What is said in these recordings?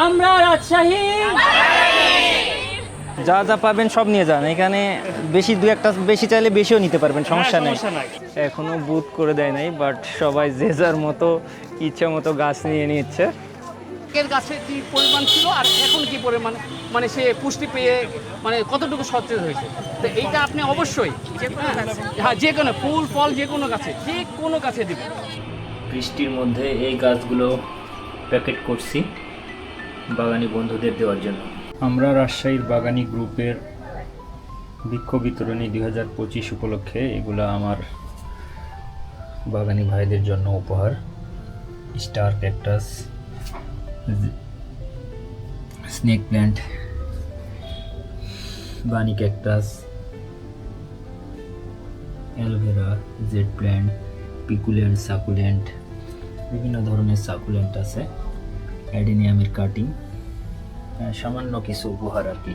আমরা রাজশাহী। যা যা পাবেন সব নিয়ে যান। এখানে বেশি দু একটা বেশি চাইলে বেশিও নিতে পারবেন সমস্যা নেই। এখনও বুথ করে দেয় নাই বাট সবাই যে যার মতো ইচ্ছা মতো গাছ নিয়ে নিচ্ছে। আগের গাছে কি পরিমাণ ছিল আর এখন কি পরিমাণ? মানে সে পুষ্টি পেয়ে মানে কতটুকু সচেতন হয়েছে? তো এইটা আপনি অবশ্যই হ্যাঁ যে কোনো ফুল ফল যে কোনো গাছে যে কোনো গাছে দিবেন। বৃষ্টির মধ্যে এই গাছগুলো প্যাকেট করছি। বাগানি বন্ধুদের দেওয়ার জন্য। আমরা রাজশাহীর বাগানি গ্রুপের বৃক্ষ বিতরণী দুই হাজার পঁচিশ উপলক্ষে এগুলো আমার বাগানি ভাইদের জন্য উপহার। Star cactus, snake plant, bunny cactus, aloe vera, jade plant পিকুলেন্ট succulent, বিভিন্ন ধরনের সাকুলেন্ট আছে। অ্যাডিনিয়ামের কাটিং সামান্য কিছু উপহার আর কি।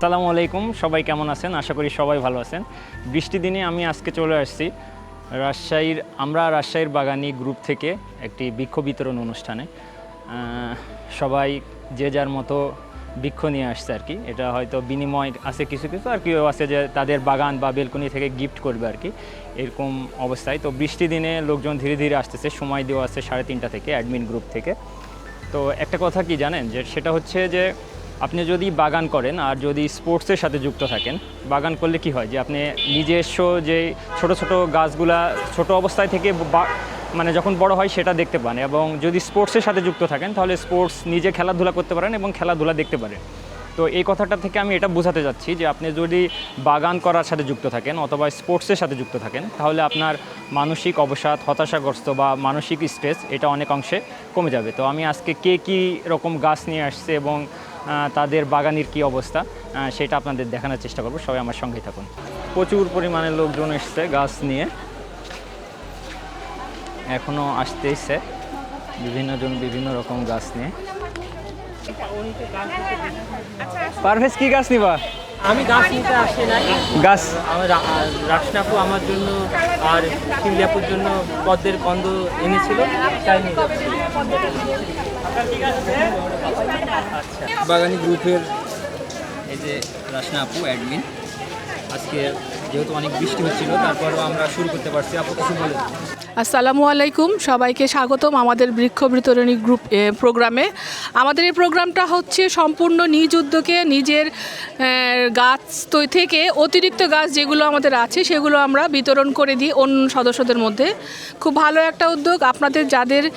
সালামু আলাইকুম, সবাই কেমন আছেন? আশা করি সবাই ভালো আছেন। বৃষ্টি দিনে আমি আজকে চলে আসছি রাজশাহীর, আমরা রাজশাহীর বাগানি গ্রুপ থেকে একটি বৃক্ষ বিতরণ অনুষ্ঠানে। সবাই যে যার মতো বৃক্ষ নিয়ে আসছে আর কি। এটা হয়তো বিনিময় আছে কিছু কিছু, আর কেউ আছে যে তাদের বাগান বা বেলকনি থেকে গিফট করবে আর কি। এরকম অবস্থায়। তো বৃষ্টি দিনে লোকজন ধীরে ধীরে আসতেছে, সময় দেওয়া আছে সাড়ে তিনটা থেকে অ্যাডমিন গ্রুপ থেকে। তো একটা কথা কি জানেন? যে সেটা হচ্ছে যে আপনি যদি বাগান করেন আর যদি স্পোর্টসের সাথে যুক্ত থাকেন, বাগান করলে কি হয়? যে আপনি নিজস্ব যে ছোট ছোট গাছগুলা ছোট অবস্থায় থেকে মানে যখন বড় হয় সেটা দেখতে পান এবং যদি স্পোর্টসের সাথে যুক্ত থাকেন, তাহলে স্পোর্টস নিজে খেলাধুলা করতে পারেন এবং খেলাধুলা দেখতে পারেন। তো এই কথাটা থেকে আমি এটা বোঝাতে যাচ্ছি যে আপনি যদি বাগান করার সাথে যুক্ত থাকেন অথবা স্পোর্টসের সাথে যুক্ত থাকেন, তাহলে আপনার মানসিক অবসাদ, হতাশাগ্রস্ত বা মানসিক স্ট্রেস এটা অনেক অংশে কমে যাবে। তো আমি আজকে কে কী রকম গাছ নিয়ে আসছে এবং তাদের বাগানের কি অবস্থা সেটা আপনাদের দেখানোর চেষ্টা করব। সবাই আমার সঙ্গেই থাকুন। প্রচুর পরিমাণে লোকজন এসছে গাছ নিয়ে। এখনও আসতেইছে। বিভিন্ন জন বিভিন্ন রকম গাছ নিয়ে। পারভেজ কি গাছ নিবা? আমি গাছ নিতে আসি নাই। গাছ? আমার রাটনাপু আমার জন্য আর শিমলিয়াপুর জন্য পদ্মের কন্দ এনেছিল তাই নিয়ে যাচ্ছি। বাগানি গ্রুপের এই যে রাসনা আপু অ্যাডমিন আজকে যেহেতু অনেক বৃষ্টি হচ্ছিল, তারপরও আমরা শুরু করতে পারছি। আপু, কিছু বলে আসসালামু আলাইকুম। সবাইকে স্বাগতম আমাদের বৃক্ষ বিতরণী গ্রুপ প্রোগ্রামে। আমাদের এই প্রোগ্রামটা হচ্ছে সম্পূর্ণ নিজ উদ্যোগে নিজের গাছ তৈ- থেকে অতিরিক্ত গাছ যেগুলো আমাদের আছে সেগুলো আমরা বিতরণ করে দিই অন্য সদস্যদের মধ্যে। খুব ভালো একটা উদ্যোগ। আপনাদের যাদের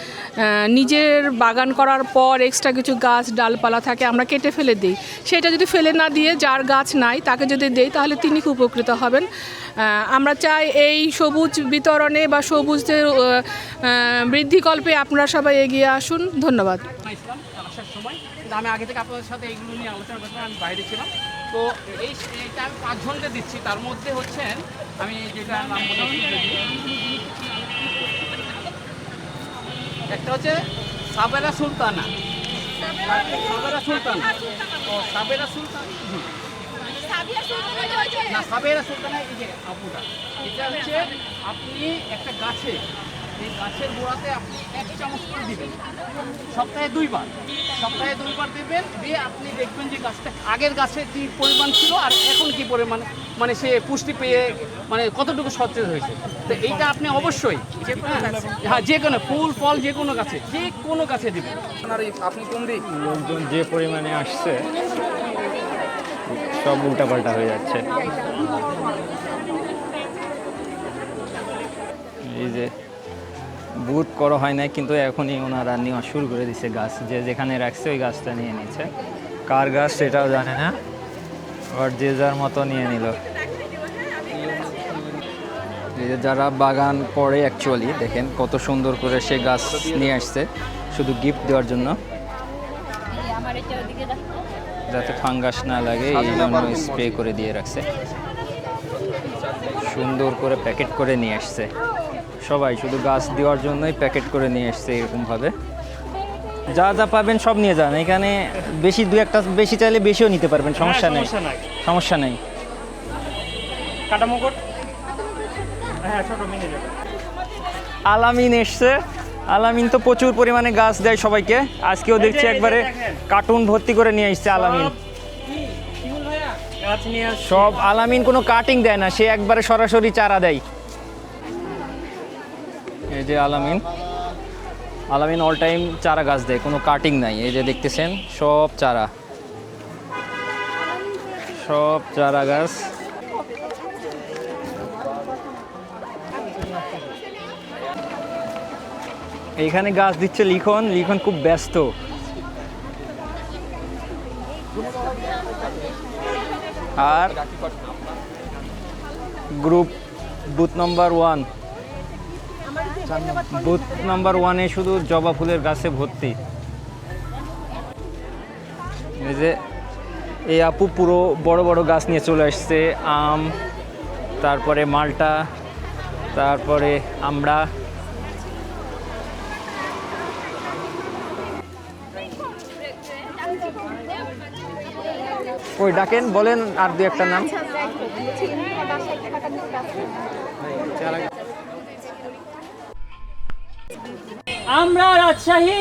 নিজের বাগান করার পর এক্সট্রা কিছু গাছ ডালপালা থাকে আমরা কেটে ফেলে দিই। সেটা যদি ফেলে না দিয়ে যার গাছ নাই তাকে যদি দেই তাহলে তিনি খুব উপকৃত হবেন। আমরা চাই এই সবুজ বিতরণে বা আহ, বৃদ্ধিকল্পে আপনারা সবাই এগিয়ে আসুন। ধন্যবাদ। আমি আগে থেকে আপনাদের সাথে এইগুলো নিয়ে আলোচনা করছিলাম আমি বাইরে ছিলাম। তো এই এইটা আমি পাঁচজনকে দিচ্ছি। তার মধ্যে হচ্ছেন আমি যেটা নাম একটা হচ্ছে সাবেরা সুলতানা। সাবেরা সুলতানা। তো সাবেরা সুলতান। না সাবেরা সুলতানা এই যে আপুটা। এটা হচ্ছে আপনি একটা গাছে এই গাছের গোড়াতে আপনি এক চামচ করে দিবেন। সপ্তাহে দুইবার। সপ্তাহে দুইবার দেবেন দিয়ে আপনি দেখবেন যে গাছটা আগের গাছে কি পরিমাণ ছিল আর এখন কি পরিমাণ মানে সে পুষ্টি পেয়ে মানে কতটুকু সচেতন হয়েছে। তো এইটা আপনি অবশ্যই হ্যাঁ যে কোনো ফুল ফল যে কোনো গাছে যে কোনো গাছে দিবেন। লোকজন যে পরিমাণে আসছে সব উল্টাপাল্টা হয়ে যাচ্ছে। এই যে বুথ করা হয় নাই কিন্তু এখনই ওনারা নেওয়া শুরু করে দিচ্ছে গাছ যে যেখানে রাখছে ওই গাছটা নিয়ে নিচ্ছে কার গাছ সেটাও জানে না আবার যে যার মতো নিয়ে নিল। যে যারা বাগান করে অ্যাকচুয়ালি দেখেন কত সুন্দর করে সে গাছ নিয়ে আসছে শুধু গিফট দেওয়ার জন্য। যাতে ফাঙ্গাস না লাগে এই জন্য স্প্রে করে দিয়ে রাখছে। সুন্দর করে প্যাকেট করে নিয়ে আসছে। সবাই শুধু গাছ দেওয়ার জন্যই প্যাকেট করে নিয়ে এসছে এরকমভাবে। যা যা পাবেন সব নিয়ে যান। এখানে বেশি দু একটা বেশি চাইলে বেশিও নিতে পারবেন সমস্যা নেই। সমস্যা নেই। হ্যাঁ মিনি আলামিন এসছে। আলামিন তো প্রচুর পরিমাণে গাছ দেয় সবাইকে। আজকেও দেখছি একবারে কার্টুন ভর্তি করে নিয়ে এসছে আলামিন। সব আলামিন কোনো কাটিং দেয় না সে একবারে সরাসরি চারা দেয়। এই যে আলামিন। আলামিন অল টাইম চারা গাছ দেয়, কোনো কাটিং নাই। এই যে দেখতেছেন, সব চারা। সব চারা গাছ। এইখানে গাছ দিচ্ছে লিখন লিখন খুব ব্যস্ত। আর group booth number one booth number ওয়ানে শুধু জবা ফুলের গাছে ভর্তি এই যে এই আপু পুরো বড় বড় গাছ নিয়ে চলে আসছে আম তারপরে মালটা তারপরে আমরা ওই ডাকেন বলেন আর দু একটা নাম আমরা রাজশাহী।